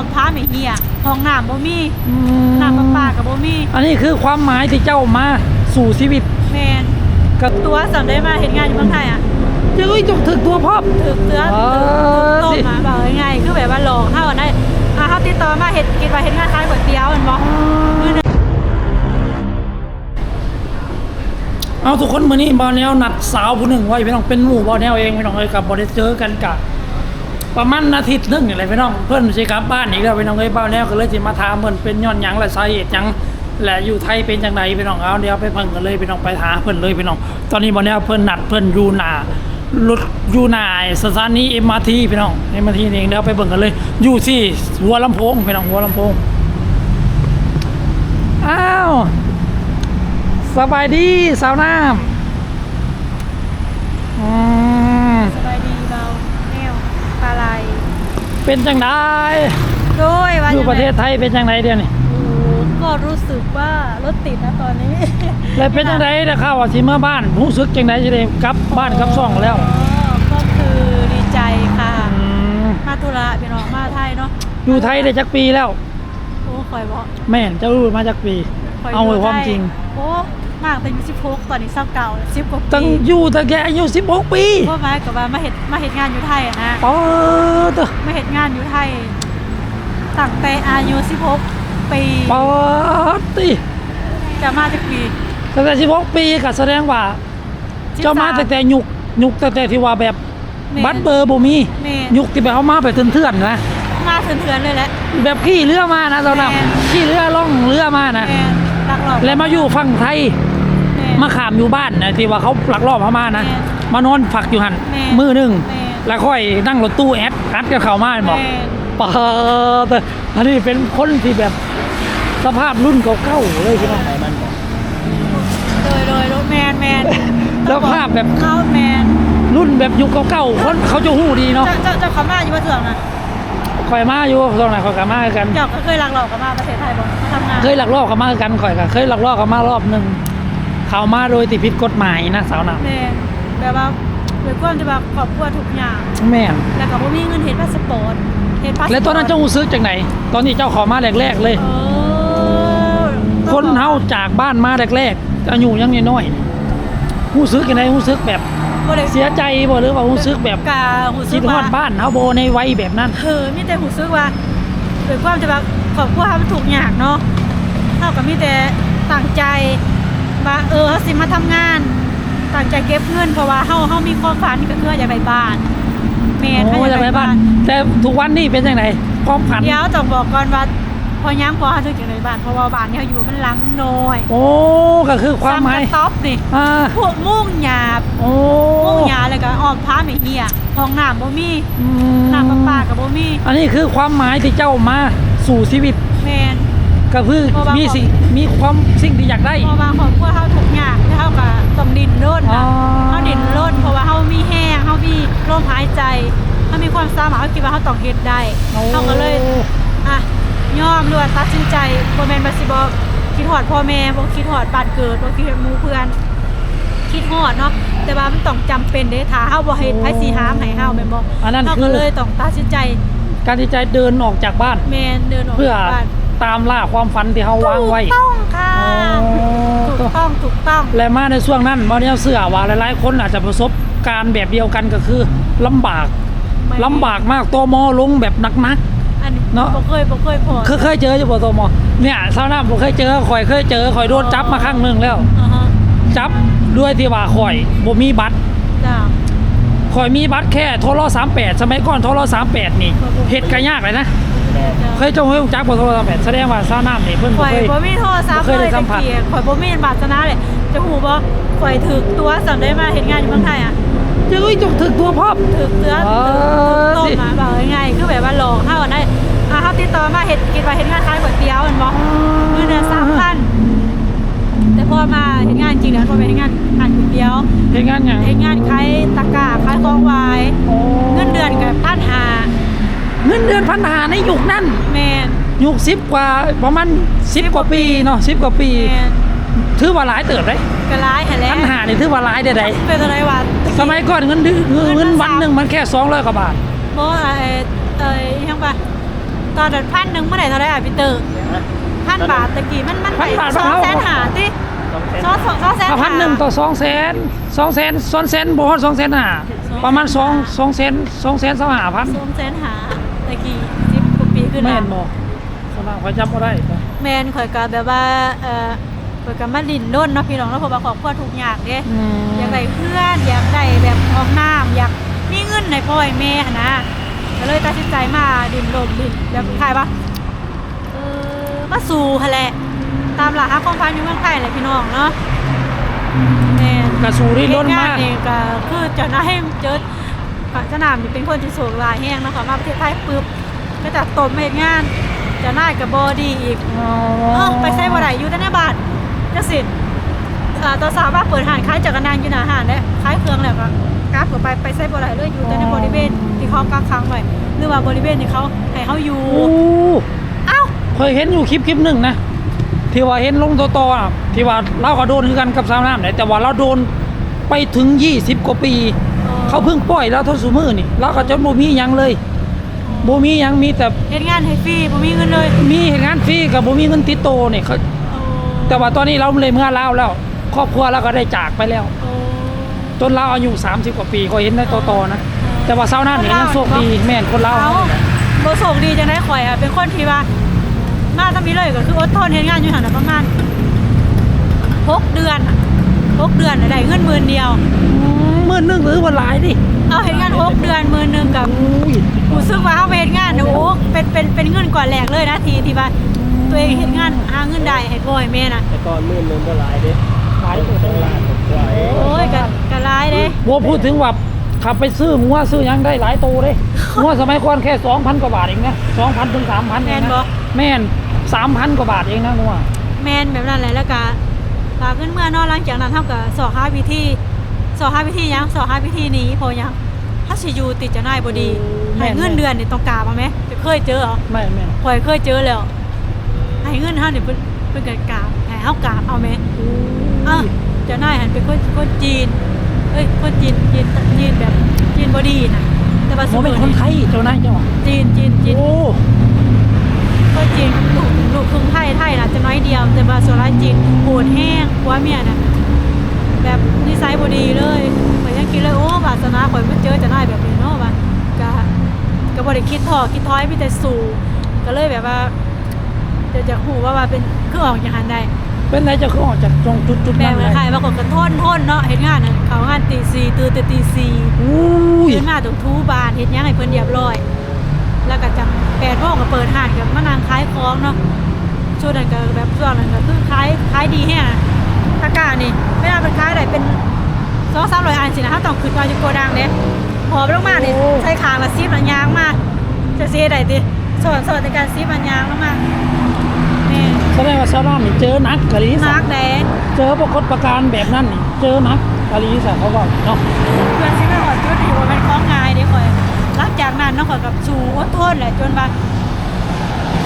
อมพาไม่เฮียห้องน้ำบ่มีอืมน้ำประปากับบ่มีอันนี้คือความหมายที่เจ้ามาสู่ชีวิตแมนกับตัวสั่งได้มาเห็นงานอยู่เมืองไทยอะเจ้ยจงถึกตัวพ่อมถึกเตือนอ๋อถึกต้มสิมาบอกง่ายๆคือแบบว่าหลอกเฮาได้อ่าเฮาติดต่อมาเฮ็ดกินว่าเฮ็ดงานขายก๋วยเตี๋ยวแม่นบ่มื้อนึงเอาทุกคนมื้อนี้บอลแนวนัดสาวผู้หนึ่งไว้พี่น้องเป็นหมู่บอลแนวเองพี่น้องเอ้ยกับบอได้เจอกันกะ ประมาณอาทิตย์หนึงนี่แหละพี่น้องเพิ่อนสิกลับบ้านอีกแล้วพี่น้องเอ้ยบอลแนวก็เลยสิมาถามเพิ่นเป็นย้อนหยังและสาเหตุหยังและอยู่ไทยเป็นจังไดพี่น้องเอาเดี๋ยวไปเพิ่นกันเลยพี่น้องไปหาเพิ่นเลยพี่น้อง ตอนนี้บอลแนวเพิ่นนัดเพิ่นยูนารถยูน้าสถานี MRT พี่น้อง MRT นี่เองเดี๋ยวไปเบิ่งกันเลยอยู่ที่หัวลำโพงพี่น้องหัวลำโพงอ้าวสบายดีสาวน้ำอืมสบายดีเบาแนวปลาไหล เป็นจังไดโดยว่าอยู่งไงประเทศไทยเป็นจังไดเดี๋ยวนี้โอ้ก็รู้สึกว่ารถติดนะตอนนี้แล้วเป็นจังไดได้ข่าวว่าสิเมื่อบ้านรู้สึกจังไดสิได้กลับบ้านกลับซ่องแล้วอ๋อก็คือดีใจค่ะอืมมาตุระพี่น้องมาไทยเนาะอยู่ไทยได้จักปีแล้วโอ้คอยบอกแม่นเจ้ารู้มาจักปีคยเอาไว้ยู่ความไทยจริงโอ้ มากเป็นสิบหกตอนนี้เศร้าเก่าสิบกว่าตั้งปีอยู่ตั้งแต่อายุ16 ปีก็หมายกับว่ามาเห็ดมาเห็ดงานอยู่ไทยอะนะปอเตอมาเห็ดงานอยู่ไทยตั้งแต่อายุ16ปีปอติจะมาจากปีตั้งแต่16 ปีก็แสดงว่า13เจ้ามาตั้งแต่ยุคยุคตั้งแต่ที่ว่าแบบแม่บัตรเบอร์บ่มีแม่ยุคที่แบบเอามาแบบเถื่อนๆนะ มาเถื่อนๆเลยแหละ แบบขี่เรือมานะเจ้าหนับแม่นขี่เรือล่องเรือมานะ แม่ลักหลอบแล้วมาอยู่ฝั่งไทยแม่มาขามอยู่บ้านนะที่ว่าเขาลักลอบเข้ามานะแม่นมานอนฝักอยู่หันแม่นมือหนึ่งแม่นแล้วค่อยนั่งรถตู้แอดอัดกับเขามาบอกแม่ปาแต่อันนี้เป็นคนที่แบบสภาพรุ่นเก่าๆเลยใช่ไหมโดยโดยโดยแมนแมนแล้วภาพแบบเข้าแมนรุ่นแบบยุคเก่าๆคนเขาจะหู้ดีเนาะเจ้าเจ้าเจ้าเขามาอยู่ว่าเถื่อนนะคอยมาอยู่ตรงไหนคอยกับมากันเจ้าก็เคยลักหลอบกับมาประเทศไทยบอกมาทำงานเคยลักลอบเขามากันคอยกันเคยลักลอบเขามารอบหนึ่ง เขามาโดยติดผิดกฎหมายนะสาวหนักแมนแบบว่าโดยความจะแบบครอบครัวทุกอย่าง แม่นแล้วก็บ่มีเงินเห็นพาสปอร์ตเห็นพาสปอร์ตแล้วตอนนั้นเจ้าหูซื้อจากไหน ตอนที่เจ้าขอมาแรกๆเลย เออคนเฮาจากบ้านมาแรกๆอายุยังน้อยๆหูซึกยังไงหูซึกแบบบ่ได้เสียใจบ่หรือว่าหูซึกแบบกาหูซึคิกดฮอว่าดบ้านเฮาบ่ในวัยแบบนั้น เออมีแต่หูซึกว่าโดยความจะแบบครอบครัวเฮามันถูกข์ยากเนาะเฮาก็มีแต่ตั้งใจ ว่าเออเฮาสิมาทำงานตั้งใจเก็บเงินเพราะว่าเฮาเฮามีความฝันก็คืออยากได้บ้านแม่นโอ้จะไปบ้าน แต่ทุกวันนี้เป็นจังไดความฝันเดี๋ยวต้องบอกก่อนว่าพอยังพอเฮาถึงได้บ้านเพราะว่าบ้านที่เฮาอยู่มันหลังน้อย โอ้ก็คือความหมายซ้ำกระต๊อบนี่อ่าพวกมุ่งหยาบโอ้มุ่งหยาแล้วก็อ้อมผ้าไม่เหี้ยห้องน้ำบ่มีอืมน้ำประปาก็บ่มีอันนี้คือความหมายที่เจ้ามาสู่ชีวิตแม่น ก็คือเพราะว่ามีมีสิ่งมีความสิ่งที่อยากได้เพราะว่าครอบครัวเฮาทุกอย่างแล้วเฮาก็ต้องดิ้นรนอ๋อนะเฮาดิ้นรนเพราะว่าเฮามีแห้งเฮามีลมหายใจเฮามีความสามารถเฮาคิดว่าเฮาต้องเฮ็ดได้โอ้เฮาก็เลยอะยอมด้วยตัดสินใจบ่แม่นว่าสิบ่คิดฮอดพ่อแม่บ่คิดฮอดบ้านเกิดบ่คิดฮอดหมู่เพื่อนคิดฮอดเนาะแต่ว่ามันต้องจำเป็นเด้ถ้าเฮาบ่เฮ็ดไผสิหามให้เฮาแม่นบ่อันนั้นเฮาคืก็อเลยต้องตัดสินใจการที่จะเดินออกจากบ้านแม่นเดินออกเพื่อจากบ้าน ตามล่าความฝันที่เขาวางไว้ถูกต้องค่ะอ๋อถูกต้องถูกต้อง และมาในช่วงนั้นมาเนี่ยเสื้อว่าหลายๆ คนอาจจะประสบการณ์แบบเดียวกันก็คือลำบากลำบากมากตัวมอลงแบบหนักอันนี้เนาะบ่เคยบ่เคยพอๆเคยเคยเจออยู่บ่ตัวมอเนี่ยสาวน้ำผมเคยเจอข่อยเคยเจอข่อยโดนจับมาครั้งหนึ่งแล้วอ่าฮะจับด้วยที่ว่าข่อยบ่มีบัตรจ้าข่อยมีบัตรแค่โทรสามแปดสมัยก่อนโทรสามแปดนี่เฮ็ดก็ยากเลยนะ เคยจงให้จักบ่โทรสามแปดแสดงว่าสาวน้ำนี่เพิ่นข่บ่อยเคย บ่มีโทรศัพท์บ่เคยเลได้ยสัมผัสตะกี้ข่อยบ่มีบาสนะเลยจะหูบ่ข่อยถึกตัวสั่งได้มาเฮ็ดงานอยู่เมืองไทยอะเจ้ยจงถึกตัวพ่อมถึกเตือนอ๋อต้มสิมาบอกง่ายๆคือแบบว่าหลอกเฮาได้อ่าเฮาติดต่อมาเฮ็ดกินว่าเฮ็ดงานขายก๋วยเตี๋ยวแม่นบ่มื้อเดือน3,000แต่พอมาเฮ็ดงานจริงแล้วพอไปเฮ็ดงานขายก๋วยเตี๋ยว เฮ็ดงานหยัง เฮ็ดงานขายตะกร้าขายของหวาย โอ้ เงินเดือนก็พันหา เงิ นเดือนพันหาในยุคนั้นแม่นยุคสิบกว่าประมาณสิบกว่าปีเนาะสิบกว่าปี แม่นถือว่าหลายเติบเลยก็ร้ายหั่นแหละพันหานี่ถือว่าหลายได้ใดเป็นอะไรวะสมัยก่อนเงินเดือนเงินวันหนึ่งมันแค่สองร้อยกว่าบาทบ่ไอ้เอ้ยยังปะตอนนั้นพันหนึ่งเมื่อไหร่เท่าไหรอะพี่เตอร์พันบาทตะกี้มันมันพันบาทสองเปล่าแสนหาติสองเซนสองสองสองแสนถ้าพันหนึ่งต่อสองแสนสองแสนสองแสนบ่ฮอดสองแสนห้าประมาณสองสองแสนสองแสนสองห้าพัน สองแสนหา ตะกี้สิบกว่าปีขึ้นแม่มานบ่สนามเขาจำบ่ได้ปะแมนข่อยก็แบบว่าเอ่อข่อยก็มาลินโน่นเนาะพี่น้องเนาะเพราะว่าครอบครัวทุกอย่างเด้อืมอยากได้เพื่อนอยากได้แบบห้องน้ำอยากมีเงินในพ่อให้แม่หั้นนะก็เลยตัดสินใจมาดินลมดินแบบคล้ายปะเออมาสู่หั่นแหละ ตามหลักฮักของพันอยู่เมืองไทยแหละพี่น้องเนาะแม่นกระสูได้ล้นเฮ็ดงมากนี่ก็คือเจะนายเจอ สนามนี่เป็นคนที่สูงหลายแห้งเนาะค่ะมาประเทศไทยปุ๊บก็จากตนมาเฮ็ดงานเจะนายกับบอดีอีกอ๋อเออไปใช้บ่ได้อยู่แต่ในบ้านจังสิเอ่อตอนสาวว่าเปิดห้านขายจักรยานอยู่หน้าห้านและขายเครื่องแล้วก็กราฟก็ไปไปใช้บ่ได้เลยอยู่แต่ในบริเวณที่เขากักขังไว้หรือว่าบริเวณที่เขาให้เขาอยู่โอ้เอ้าเคยเห็นอยู่คลิปคลิปหนึ่งนะที่ว่าเห็นลงโตโตๆอะที่ว่าเราก็โดนคือกันกับสาวน้ำเนี่ยแต่ว่าเราโดนไปถึง20กว่าปี เขาเพิ่งปล่อยแล้วทศมือนี่เราก็จนบ่มีหยังเลยบ่มีหยังมีแต่เฮ็ดงานให้ฟรีบ่มีเงินเลยมีเฮ็ดงานฟรีกับบ่มีเงินติดโตวนี่เขาโอ้แต่ว่าตอนนี้เราเลยเมื่อลาวแล้ว ครอบครัวเราก็ได้จากไปแล้วโอ้จนเราอายุ30 กว่าปีก็เห็นในโตโตๆนะแต่ว่าสาวน้ำนี่ยังโชคดีแม่นคนเราเอาบ่โชคดีจังได๋ข่อยอะเป็นคนที่ว่ามาทำนี้เลยก็คืออดทนเฮ็ดงานอยู่หั่นน่ะประมาณหกเดือนอะ หกเดือนน่ะได้เงินหมื่นเดียวหมื่นหนึงหรือว่าหลายดิเอาเฮ็ดงานหกเดือนหมื่นหนึงกับอุ้ยรู้สึกว่าเฮาไปเฮ็ดงานเนี่ยโอ้เป็นเป็นเป็นเงินก่อนแรกเลยนะทีที่ว่าตัวเองเฮ็ดงานหาเงินได้ให้พ่อให้แม่น่ะแต่ก่อนหมื่นหนึ่งก็หลายเด้หลายต้องล้านกว่าเองโอ้ยก็ก็หลายเด้บ่พูดถึงว่าขับไปซื้อหมูว่าซื้อหยังได้หลายโตเลยหมูว่าสมัยก่อนแค่2,000กว่าบาทเองนะ2,000ถึง3,000เองนะแม่น3,000กว่าบาทเองนะหมูว่าแม่นแบบนั้นแหละแล้วก็ ฝากเงินเมื่อนอนหลังจากนั้นเฮาก็สอหาวิธีสอหาวิธีหยังสอหาวิธีหนี้เพราะหยังถ้าสิอยู่ติดเจะนายบ่ดีให้เงินเดือนนี่ต้องกราบมาไหมเคยเจอเหรอแม่นแม่นข่อยเคยเจอแล้วให้เงินเฮานี่เพิ่นเพิ่นก็กราบให้เฮากราบเอาไหมอะเจ้านายหันเป็นคนคนจีนเอ้ยคนจีนจีนจีนแบบจีนบอดีนะแต่ว่าบ่เป็นคนไทยเจ้านายเจ้าว่ะจีนจีนจีนโอ้ คนจีนลูกลูกครึ่งไทยไทยนะจะน้อยเดียว แต่ว่าส่วนรายจีนโหดแห้งผัวเมียน่ะแบบนิสัยบอดีเลยข่อยยังคิดเลยโอ้บาสนาข่อยไม่เจอเจ้านายแบบนี้เนาะว่ะก็ก็บ่ได้คิดท้อคิดท้อยมีแต่สู่ก็เลยแบบว่าจะจะหูว่าว่าเป็นคือออกจากหันได้เป็นไรเจ้าคือออกจากตรงจุดจุดแบนั้บนเหมืเลอนยใครบางคนก็ทนทนเนาะเฮ็ดงานน่ะเขางานตีสี่ตื่นแต่ตีสี่อุ้ยตื่นมาต้องทูบานเฮ็ดหยังให้เพิ่นเรียบร้อย แล้วก็จังแปดโมงก็เปิดห้านกับมานางขายของเนาะช่วงนั้นก็แบบช่วงนั้นก็คือขายขายดีแฮงอะตะกร้านี่เวลาเป็นขายได้เป็นสองสามร้อยอันสินะถ้าต้องขึ้นมาอยู่โกดังเด้หอบลงมานี่ใช้คางละซิบละยางมาจะเสียได้ติสอนสอนในการซิบละยางลงมานี่แสดงว่าชาวบ้านนี่เจอนักกะลีมาสัร์กแดงเจอปรากฏประการแบบนั้นนี่เจอนักกะลีสัเขาบอกเนาะเพื่อนซิมาหอดจุดที่ว่ามัน หลังจากนั้นเนาะข่อยกับสู่อดทนแหละจนว่า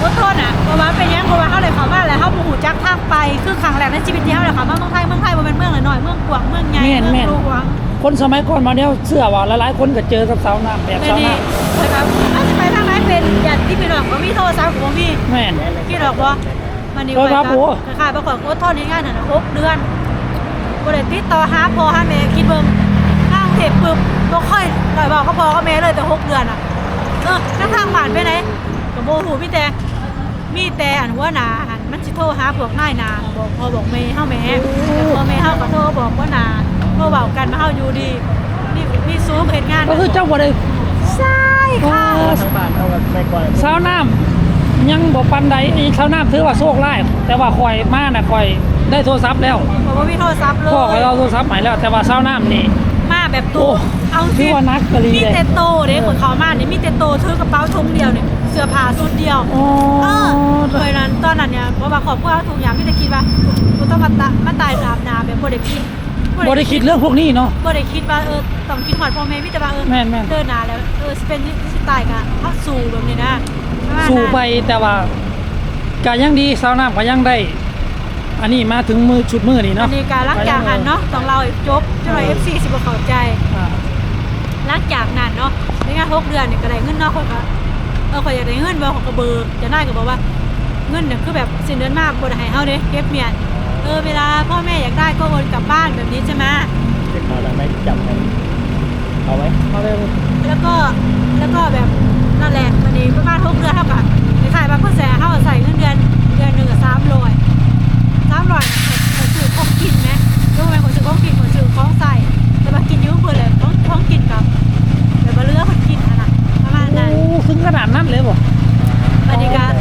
อดทนอะเพราะว่าเป็นหยังเพราะว่าเฮาเลยเข้ามาแล้วเฮาบ่ฮู้จักทางไปคือครั้งแรกในชีวิตที่เฮาเลยเข้ามาเมืองไทยเมืองไทยบ่แม่นเมืองน้อยๆเมืองกว้างเมืองใหญ่แม่นเมืแม่องนหลวงคนสมัยก่อนมาเนี่ยเชื่อว่าหลายๆคนก็เจอกับสาวน้ำแบบแต่สาวนี่น้ข่อยก็เอาสิไปทางไหนเป็นญาติพี่น้องบ่มีโทรศัพท์ก็บ่มีำแม่นคิดดอกบ่มันนี่โทรศัพท์ก็โอ้คล้ายๆบ่ข่อยอดทนเฮ็ดงานนั่นน่ะหกเดือนบ่ได้ติดต่อหาพ่อหาแม่คิดเบิ่งทางเทพปึ๊บ บ่ค่อยได้บอกกับพ่อกับแม่เลยแต่หกเดือนอะเออแล้วทางบ้านไปไหนก็บ่ฮู้มีแต่มีแต่อันหัวหน้าอันมันสิโทรหาพวกนายหนาบอกพ่อบอกแม่เฮาแม่แต่พ่อแม่เฮาก็โทรบอกว่าหน้าโทรเว้ากันมาเฮาอยู่ดีนี่มีสูงเฮ็ดงานก็คือเจ้าบ่ได้ใช่ค่ะทั้งบ้านเท่ากับไม่ก่อนสาวน้ำยังบ่ปันใดอีสาวน้ำถือว่าโชคร้ายแต่ว่าข่อยมาน่ะข่อยได้โทรศัพท์แล้วบอกว่ามีโทรศัพท์เลยพ่อข่อยเอาโทรศัพท์ใหม่แล้วแต่ว่าสาวน้ำนี่มาแบบโอ้ตู้ เอาถืสิอว่านักกะลีมีเลย แต่โตเด้คนเขามานี่มีแต่โตถือกระเป๋าถุงเดียวเนี่ยเสื้อผ้าชุดเดียว อ๋อ เออเคยนั้นตอนนั้นเนี่ยเพราะว่าครอบครัวทุกอย่างไม่ได้คิดว่ากูต้องมาตะมาตายอาบน้ำแบบบ่ได้คิดบ่ได้คิดเรื่องพวกนี้เนาะ บ่ได้คิดว่าเออต้องคิดฮอดพ่อแม่มีแต่ว่าเออแม่นแม่นเดินหน้าแล้วเออสิเป็นสิตายกะเฮาสู้แบบนี้นะประมาณนั้น สู่ไปแต่ว่าก็ยังดีสาวน้ำก็ยังได้ อันนี้มาถึงมือชุดมือนี่อัเนาะนนี้การลักจากหันเนาะต้องเราให้จบจนว่า FC สิบ่เข้าใจ อ่า หลังจากนั้นเนาะในงาน6เดือนนี่ก็ได้เงินเนาะคนก็เออข่อยอยากได้เงินบ่ของกระเบิกจะได้ก็บอกว่าเงินเนี่ยคือแบบสิ้นเดือนมาบ่ได้ให้เฮาเด้เก็บเมียนเออเวลาพ่อแม่อยากได้ก็โอนกลับบ้านแบบนี้ใช่ไหมจะเขาแล้วไม่จำกันเอาไว้เอาเลยแล้วก็แล้วก็แบบนั่นแหละวันนี้ประมาณหกเดือนเท่ากับไปขายบางคนแสนเท่ากับใส่เงินเดือนเดือนหนึ่งกับสามร้อยสามร้อยคนซื้อของกินไหมรู้ไหมคนซื้อของกินคนซื้อของใส่ แต่มากินอยุ่งเพื่อนเลยของของกินกับแบบมาเลือกคนกินอะนะประมาณนั้นโอ้ถึงขนาดนั้นเลยบ่บรรยากาศ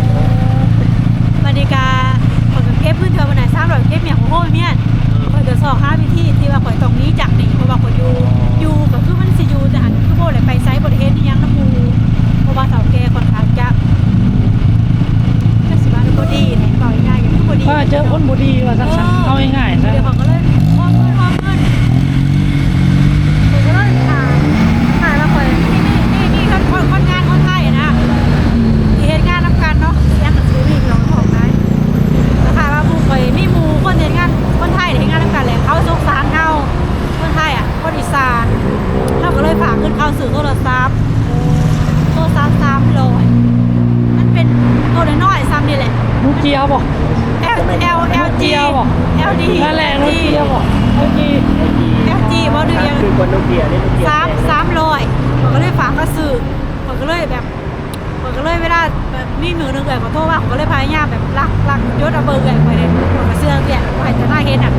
บรรยากาศคนก็เก็บพื้นเทอมวันไหนสามร้อยเก็บเมียของโอ้ยเนี่ยคนจะสอบห้าวิธีที่ว่าข่อยตรงนี้จากนี้เพราะว่าข่อยอยู่อยู่ก็คือมันสิอยู่แต่หันคือโบเลยไปไซส์บริเวณนี่ยังน้ำมูเพราะว่าเสาแก่ค่อนข้างจะจะสิบาก็ดีเนี่ยต่อยง่ายอย่างที่บดีถ้าเจอคนบ่ดีว่าซั่นๆเอาง่ายๆซะเดี๋ยวเขาก็เลย สานเราก็เลยฝากเงินเข้าซื้อโทรศัพท์โทรศัพท์300มันเป็นตัวน้อยๆซ้ำนี่แหละนูเกียบ่ L L L G เกียบ่ L D นั่นแหละนูเกียบ่นูเกีย L G บ่ดูยังคือคนโนเกียนี่โนเกียสามสามร้อยผมก็เลยฝากก็ซื้อผมก็เลยแบบผมก็เลยเวลาแบบมีมือหนึงเอ่ยขอโทษว่าผมก็เลยพยายามแบบลักลักยศเอาเบอร์เอ่ยไปเลยผมก็เสื้อเนี่ยไปแต่หน้าเห็นอะ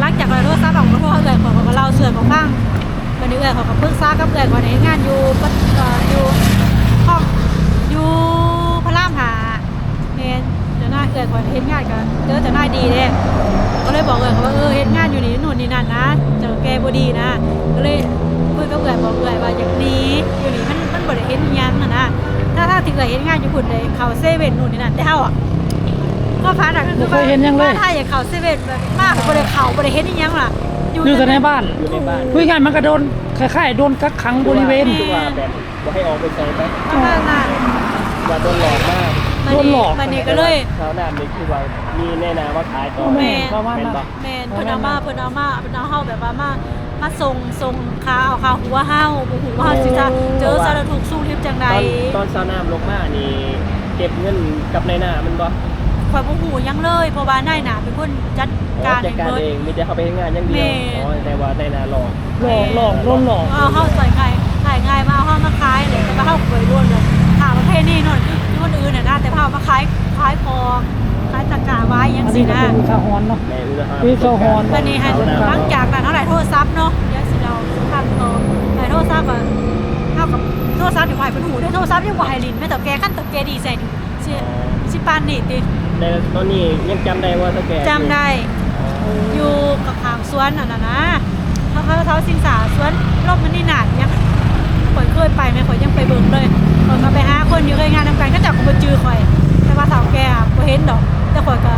หลังจากเราโทษซับของขอโทษเอ่ยผมก็เล่าเสื่อของฟังวันนี้เอ่ยผมก็เพิ่งซักกับเอ่ยวันนี้งานอยู่ปะเอ่ออยู่ห้องอยู่พระรามหาเมนเดี๋ยวหน้าเอ่ยวันเห็นงานกันเจอแต่หน้าดีเด้ก็เลยบอกเอ๋ยเขาว่าเออเฮ็ดงานอยู่นี่นู่นนี่นั่นนะเจอแกบ่ดีนะก็เลยคุยกับเอ๋ยบอกเอ๋ยว่าอย่างนี้อยู่นี่มันมันบ่ได้เฮ็ดอิหยังอะนะถ้าถ้าถึงเอ๋ยเฮ็ดงานอยู่พุ่นเลยเขาเซเว่นนู่นนี่นั่นแต่เฮาอะ ก็พาดักก็คือบ่เคยเห็นหยังเลยว่าถ้าอยากเข้าเซเว่นแบบมากบ่ได้เข้าบ่ได้เฮ็ดอิหยังล่ะอยู่แต่ในบ้านอยู่ในบ้านคุยกันมันก็โดนคล้ายๆโดนกักขังบริเวณ คือว่าแบบบ่ให้ออกไปใส่ไปประมาณนั้นว่าโดนหลอกมากโดนหลอก มันนี่ก็เลย ชาวนานี่คือว่ามีแน่นาว่าขายต่อแม่แม่ประมาณเป็นนั้นปะแม่นเพิ่นเอามาเพิ่นเอามาเพิ่นเอาเฮาแบบว่ามามาส่งส่งขาเอาขาหัวเฮาบ่ฮู้ว่าเฮาสิจะเจอสารทุกข์สู้ทิพย์จังตใดอนตอนชาวนาลงมานี่เก็บเงินกับในหน้ามันบ่ ข่อยบ่ฮู้หยังเลยเพราะว่านายหนาเป็นคนจัดอ๋อการจัดให้การเบิด เองมีแต่เขาไปให้งานอย่างเดียวแม่ อ๋อแต่ว่าในนาหลอกหลอกหลอกโดนหลอก เอาเฮาใส่ไข่ขายง่ายมาเอาเฮามาขายเลยแต่ว่าเฮาเคยร่วนเลยถามประเภทนี้นู่นคือคนอื่นน่ะนะแต่เฮามาขายขายของขายตะกร้าไว้ยังอันสินี้ก็นะเป็นอุทาหรณ์เนาะ แม่อุตสาหมีเจ้าฮอนวันนี้ให้หลังจากนั้นเท่าไหร่โทรศัพท์เนาะเดี๋ยวสิเราทำเออให้โทรศัพท์อะเท่ากับโทรศัพท์อยู่ภายเป็นหูได้โทรศัพท์ยังบ่ให้ลินแม่แต่แกขั้นแต่แกดีใส่ดิสิสิปานนี่ติ แต่ตอนนี้ยังจำได้ว่าถ้าแกจำได้อยู่กับขางสวนน่ะนะนะเขาเขาเขาสิงสาสวนรอบมันนี่หนาดยังข่อยเคยไปไหมข่อยยังไปเบิ่งเลยข่อยก็ไปหาคนอยู่เคยงานทำกันก็จับกูไปจือข่อย แต่ว่าสาวแกอะบ่เห็นดอก แต่ข่อยก็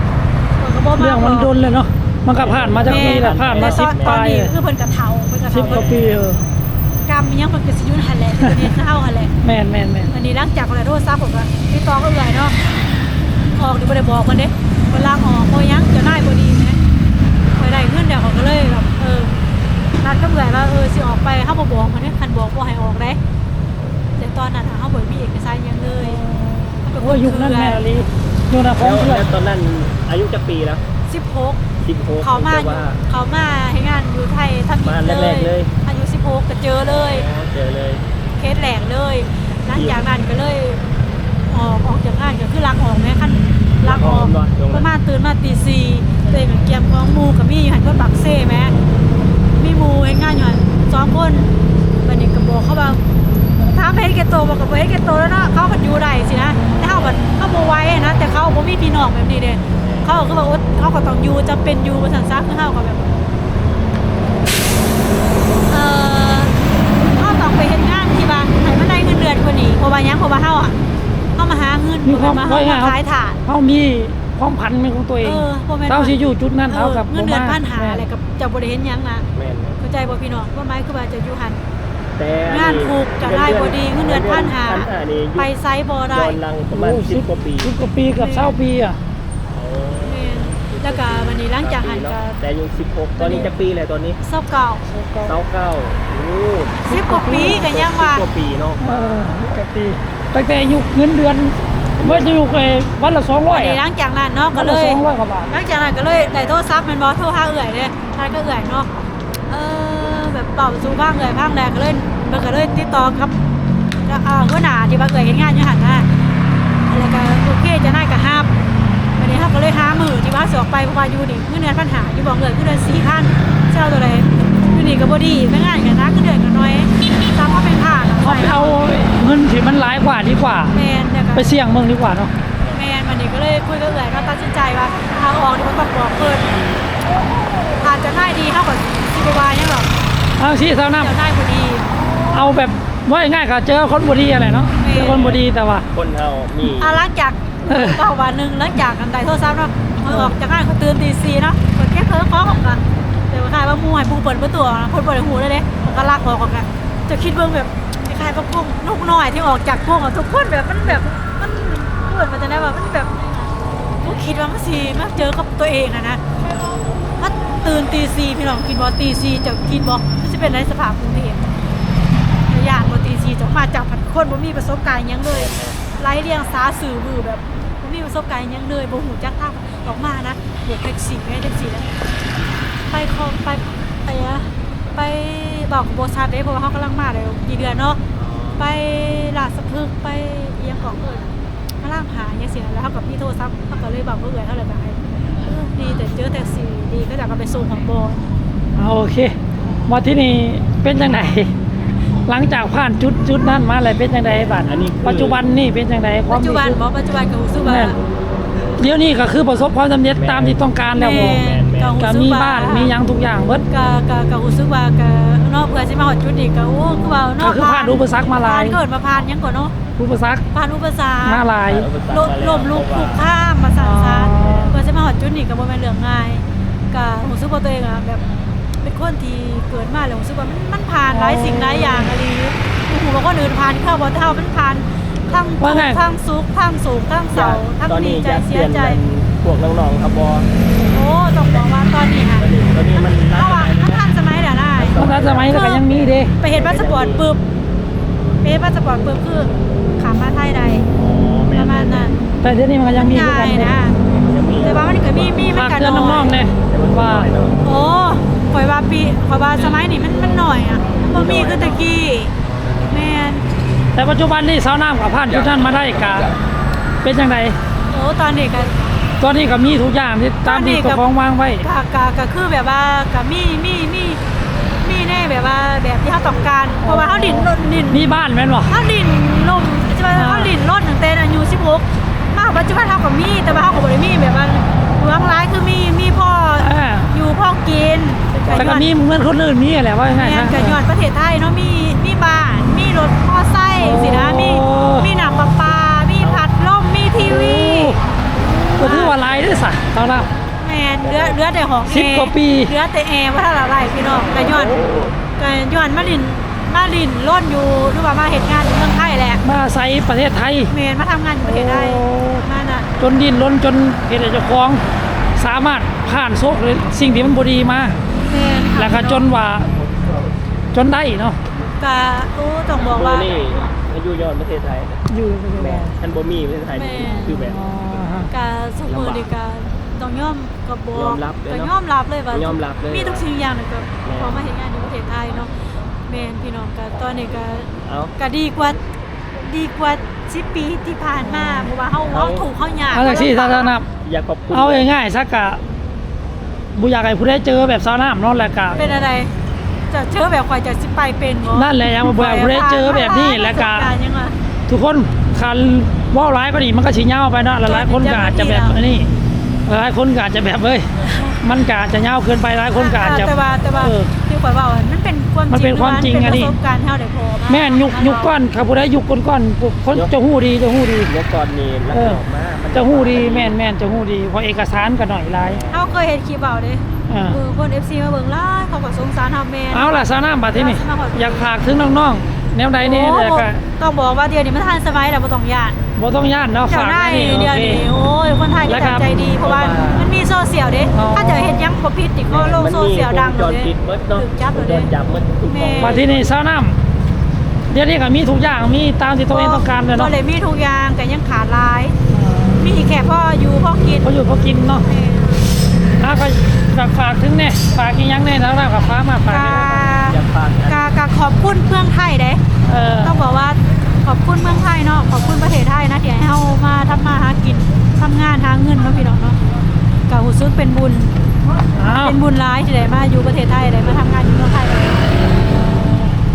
ข่อยก็บ่มาเรื่องมันโดนเลยเนาะมันก็ผ่านมาจากปีแหละผ่านมาแต่สิตบอนปตอนลายนี้คือเพิ่นกระเทาเพิ่นกระสิเทาบกว่าปีเออกรรมยังเพิ่นก็สิอยุ่นหันแหละตัวนี้เฮาหันแหละแม่นแม่นแม่นอันนี้หลังจากอะไรโทษซับผมก็พี่ตองก็เอื่อยเนาะ ออกดิบ่ได้บอกมันเด้เวลาออกบ่ยังจะได้บ่ดีแหมไปได้เงินเดี๋ยวเขาก็เลยแบบเออนัดก็เอื่อยว่าเออสิออกไปเฮาบ่บอกมันเด้คันบอกบ่ให้ออกเด้แต่ตอนนั้นเฮาบ่มีเอกสารหยังเลยเฮาเป็นคโอ้ยยุคนั้นแม่ลียุคนั้นของเพื่อนแล้วตอนนั้นอายุจะปีแล้ว16 16เขามาแต่ว่าเขามาให้งานอยู่ไทยทำมาแรกๆเลยอายุ16ก็เจอเลยอ๋อเจอเลยเคสแหลกเลยหลังจากนั้นก็เลย ออกออกจากงานก็คือลักออกแม่ขั้นลักออกประมาณตื่นมาตีสี่ตัวเองก็เกียมของหมูกับมี่อยู่หันก็ปักเซ่แม่มีหมูเห็นงานอยู่หันสองคนบันนี้ก็บอกเขาว่าถามไปเฮ็ดแกโตบอกกับไปเฮ็ดแกโตแล้วเนาะเขาก็อยู่ได้สินะแต่เขาแบบเขาบ่ไหว้นะแต่เขาบ่มีพี่น้องแบบนี้เด้เขาก็บอกว่าเขาก็ต้องอยู่จำเป็นอยู่ภาษาซักคือเขาก็แบบเอ่อเขาต้องไปเฮ็ดงานที่บ้านให้มันได้เงินเดือนกว่านี้เพราะว่าหยังเพราะว่าเฮาอะเฮา มาหาเงินมีความมาไว้เฮาไงมาขายถ่านเขามีความพันเป็นของตัวเองเออบ่แม่นเท่าที่อยู่จุดนั้นเอเท่าอกับเงินเดือนบ่มพันหาอะไรกับจะบ่ได้เห็นหยังนะแม่นเข้าใจบ่พี่น้องว่าหมายคือว่าจะอยู่หันแต่งานถูกจะได้บ่ดีเงินเดือนพันหาพันห้านี่อยู่ไปไซส์บ่ได้ย้อนหลังประมาณโอ้10กว่าปีสิบกว่าปีกับเศร้าปีอะแม่นแล้วก็วันนี้หลังจากหันก็แต่อายุ16 ตอนนี้จะปีอะไรตอนนี้เศร้าเก่า29โอ้10กว่าปีก็ยังว่า10กว่าปีเนาะเออสิบกว่าปี ตั้งแต่ยุคเงินเดือนเมื่อจะยุคไอ้วันละสองร้อยอันนี้หลังจากนั้นเนาะก็วันเลละยสองร้อยกว่าบาทหลังจากนั้นก็เลยได้โทรศัพท์แมันบอโทรหาเอื่อยเลยทายก็เอื่อยเนาะเออแบบตอบสู่บ้างเอื่อยบ้างแรงก็เลยมันก็เลยติดต่อกับอ่าหัวหน้าที่ว่าเอื่อยเห็นงานอยู่หันนะแล้วก็โอเคจะน่ากับห้ามวันนี้เขาก็เลยหามือที่ว่าสออกไปเพราะว่าอยู่นี่เมื่อเดือนปัญหาอยู่บอกเลยคือเดือนสี่พันเช่าตัวใดอยู่นี่ก็บ่ดีไม่ง่ายกันนะก็เดือนกัน อาไปเอาเงินที่มันหลายกว่าดีกว่า แมนเนี่ยก็ไปเสี่ยงเมืองดีกว่าเนาะแมนวันนี้ก็เลยคุยกับเอื่อยก็ตัดสินใจว่าทางออกนี่มันต้องบอกเพิ่นอาจจะง่ายดีเท่ากับซีบวายเนี่ยหรอกเอาสิเท่านั้นเดี๋ยวได้พอดีเอาแบบว่าง่ายๆก็เจอคนบดีอะไรเนาะแม่เจอคนบดีแต่ว่า คนเฮามีอะหลังจากเออเก้าวันหนึ่งหลังจากกันไดโทรศัพท์เนาะมือออกจากงานเขาตื่นตีสี่เนาะกดแค่เพิ่มข้อของกันเดี๋ยวคล้ายว่ามูให้ปูเปิดประตูออกนะคนเปิดหูเลยเด้มันก็ลากออกออกกันจะคิดเบิ่งแบบค ล้ายๆว่าพวกลูกน้อยที่ออกจากพวกอะทุกคนแบบมันแบบมันเปิดมาจะได้ว่ามันแบบพวกคิดว่ามันสีมาเจอกับตัวเองอะนะมันตื่นตีสี่พี่น้องกินบอตีสี่จะกินบอมันจะเป็นในสภาพกรุงเทพอยากบอตีซีจะมาจากผัดคนบ่มีประสบการณ์ยังเลยไร้เรียงสาสื่อบือแบบบ่มีประสบการณ์ยังเลยบ่หูจักทางออกมานะบวกแท็กซี่ไม่แท็กซี่นะไปคอไปไปอะไปบอกโบชาเด้เพราะว่าเขากำลังมาเลยกี่เดือนเนาะ ไปลาดสะพึกไปเอียงของเอิญมาล่างหาอย่างเสียแล้วเขากับพี่โทรศัพท์เขาก็เลยบอกเอื่อยเขาเลยไปเออดีแต่เจอแท็กซี่ดีก็จะเอาไปส่งของโบเอาโอเค มาที่นี่เป็นจังไดหลังจากผ่านจุดจุดนั้นมาเลยเป็นจังไดบัดอันนี้คือปัจจุบันนี่เป็นจังไดความปัจจุบันรู้สึกบอปัจจุบันก็รู้สึกว่าแม่นเดี๋ยวนี้ก็คือประสบความสำเร็จตามที่ต้องการแล้วบ่แม่ ก็รู้สึมีว่บ้านมีหยังทุกอย่างเบิดก็ก็ก็รู้สึกว่าก็เนาะเพื่อสิมาฮอดจุดนี้ก็โอ้คือว่าเนาะก็คือผ่านอุปสรรคมาหลายผ่านเกิดมาผ่านหยังก่อนเนาะผู้ประซักผ่านอุปสรรค มาหลาย ลมลมลุกคลุกข้ามมาสั่นซาอ๋อ เพื่อสิมาฮอดจุดนี้ก็บ่แม่นเรื่องง่ายก็รู้สึกว่าตัวเองอะแบบเป็นคนที่เกิดมาแล้วรู้สึกว่ามันมันผ่านหลายสิ่งหลายอย่างอะดีโอ้โหว่าคนอื่นผ่านเข้าบ่เท่ามันผ่านทั้งทุว่ากไง ข์ทั้งสุขทั้งสูงทั้งเศร้าทั้งดีใจเสียใจ พวกน้องๆครับบอ ต้องบอกว่าตอนนี้ค่ะตอนนี้ตอนนี้มันเพราะว่ามันทันสมัยเดี๋ยวได้เพราะนั้นสมัยนั้นก็ยังมีเด้ไปเห็นพาสปอร์ตปุ๊บไปเห็นพาสปอร์ตปุ๊บคือขามาไทยใดอ๋อปแม่ระมาณนั้นแต่เดี๋ยวนี้มันก็ยังมีใหอยู่ญ่กันเด้นะยังมีแต่ว่ามันก็มีมีมันฝากกันเตือนน้น้อองยๆเนี่ยแต่มันว่าน้อยเนาะโอ้ข่อยว่าปีข่อยว่าสมัยนี้มันมันหน่อยอะบ่มีคือตะกี้แม่นแต่ปัจจุบันนี่สาวน้ำกับผ่านจุดนั้นมาได้กะเป็นจังไดโอ้ตอนนี้ก็ ตอนนี้ก็มีทุกอย่างที่ตามที่ตอนนี้ก็เจ้าของวางไว้ก็ก็ก็คือแบบว่าก็มีมีมีมีแน่แบบว่าแบบที่เขาต้องการเพราะว่าเขาดินดินมีบ้านแม่นบ่เขาดินลมจะว่าเขาดินรถตั้งแต่อายุ16มาปัจจุบันเขาก็มีแต่ว่าเขาก็บ่ได้มีแบบว่าหวงร้ายคือมีมีพ่อเอออยู่พ่อกินแต่ก็มีเหมือนคนอื่นมีแหละว่าแม่ง่ายนๆก็ย้อนประเทศไทยเนาะมีมีบ้านมีรถมอไซค์สินะมีโอ้มีน้ำประปา มีพัดลมมีทีวี ก็ถือว่าหลายเด้วยสะตอนนั้นแม่นเหลือเหลือแต่ของสิบแอร์กว่าปีเหลือแต่แอร์ว่าถ้าละลายพี่น้องก็ย้อนก็ย้อนมาดินมาดินร่นอยู่หรือว่ามาเฮ็ดงานอยู่เมืองไทยแหละมาใส่ประเทศไทยแม่นมาทำงานอยู่ประเทศไทยโอ้มาน่ะจนดินล้นจนเหตุให้เจ้าของสามารถผ่านโซกเลยสิ่งที่มันบ่ดีมาแม่นค่ะแล้วก็จนว่าจนได้เนาะก็โอ้ต้องบอกโมว่า นี่อายุย้อนประเทศไทยอยู่แม่ท่านบ่มีประเทศไทยนี่คือแบบ อ๋อ ฮะก็สุมือดีกาต้องยอมกับบยอมรับเลยก็เนาะยอมรับเลยว่ายอมรับเลยมีทุกสิ่งอย่างเลยก็แม่พอมาเห็นงานในประเทศไทยเนาะแม่นพี่น้องก็ตอนนี้ก็เอาก็ดีกว่าดีกว่าสิปีที่ผ่านมาเพราะว่าเฮาเฮาถูกเฮายาก เอาจากที่สาธารณะอยากขอบคุณเอาง่ายๆสักกะบุอยากให้ผู้ได้เจอแบบสาวน้ำเนอนแหละกะเป็นอะไร จะเชื่อแบบข่อยจะสิไปเป็นบ่นั่นแหละยังบ่อยากผู้ได้เจอแบบนี้แล้วก็ประสบารณ์ยังว่าทุกคน คันเว่าร้ายก็ดีมันก็ชี้เงาไปเนาะหลายๆคนก็อาจจะแบบอันนี้หลายคนก็อาจจะแบบเอ้ยมันก็อาจจะเงาเกินไปหลายคนก็อาจจะแต่ว่าแต่ว่าเออที่ข่อยเว้าอะมันเป็นความจริงมันเป็นความจริงเป็อันนี้ประสบการณ์เฮาได้พอมาแม่นยุคยุคก้อนครับผู้ได้ยุคก้อนก้อนๆคนจะหู้ดีจะหู้ดีเมื่อก่อนนี่แล้วเอก็อออกมามันจะหู้ดีแม่นแม่นจะหู้ดีเพราะเอกสารก็หน่อยหลายเฮาเคยเห็นคลิปเอาเด้อ่าเออคน FC มาเบิ่งหลายเขาก็สงสารเฮาแม่นเอาล่ะสาวน้ำบัดที่นี่อยากฝากถึงน้องๆ แนวใดเนี่ยโอ้แต่ก็ต้องบอกว่าเดี๋ยวนี้มันทันสมัยแล้วบ่ต้องย่านบ่ต้องย่านเนาะเจ้าฝากหน้าไว้นี่เดี๋ยวโอเค นี้โอ้ยคนไทยก็แล้วครับใจดีเพราะว่ามันมีโซเชียลเด้อ๋อ ถ้าเจอเห็นยังบ่ผิดติก็ลงโซเชียลดังจเลอนยปิดเบิดเนาะถูกจับเลย โดนจับเบิดทุกแม่มองมาที่นี่สาวน้ำเดี๋ยวนี้ก็มีทุกอย่างมีตามที่ตัวเองต้องการเลยเนาะก็เลยมีทุกอย่างแต่ยังขาดหลาย มีแค่พ่ออยู่พ่อกินเขาอยู่เขากินเนาะ แม่อะก็ฝากฝากถึงเนี่ยฝากอีกอยังแน่แล้วเรากับฟ้ามาฝากกาอยากฝากนะ กากาขอบคุณเมืองไทยเด้เออต้องบอกว่าขอบคุณเมืองไทยเนาะขอบคุณประเทศไทยนะที่ให้เฮามาทำมาหากินทำงานหาเงินเนาะพี่น้องเนาะกาหูซึกเป็นบุญเอาเป็นบุญร้ายที่ได้มาอยู่ประเทศไทยได้มาทำงานอยู่เมืองไทย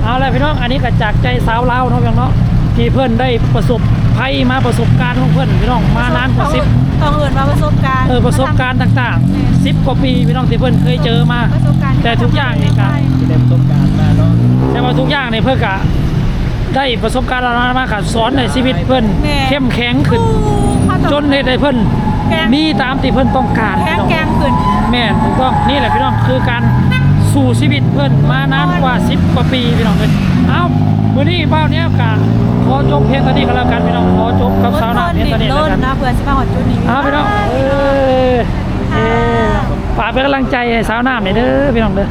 เอาเลยพี่น้องอันนี้ก็จากใจสาวลาวเนาะพี่น้องเนาะที่เพื่อนได้ประสบ ภัยมาประสบการณ์ของเพื่อนพี่น้องมานานกว่าสิบต้องเอื่นว่าประสบการณ์เออประสบการณ์ต่างๆสิบกว่าปีพี่น้องที่เพื่อนเคยเจอมาประสบการณ์แต่ทุกอย่างนี่ครับที่ได้ประสบการณ์มาเนาะแต่ว่าทุกอย่างเนี่ยเพื่อกะได้ประสบการณ์อะไรมาค่ะสอนในชีวิตเพื่อนเข้มแข็งขึ้น จนเหตุให้เพื่อนมีตามที่เพื่อนต้องการแข็งแกร่งขึ้นแม่นถูกต้องนี่แหละพี่น้องคือการสู่ชีวิตเพื่อนมานานกว่า10กว่าปีพี่น้องเลยเอา มื้อนี้เป้าเนี้ยกะขอจบเพียงเท่านี้ก็แล้วกันพี่น้องขอจบกับสาวนาเพียงเท่านี้เลิแล้วศกันนะเพื่อสิมาหอดจุดนี้เอาพี่น้องเออเออฝากเป็นกำลังใจให้สาวน้ำหน่อยเด้อพี่น้องเด้อ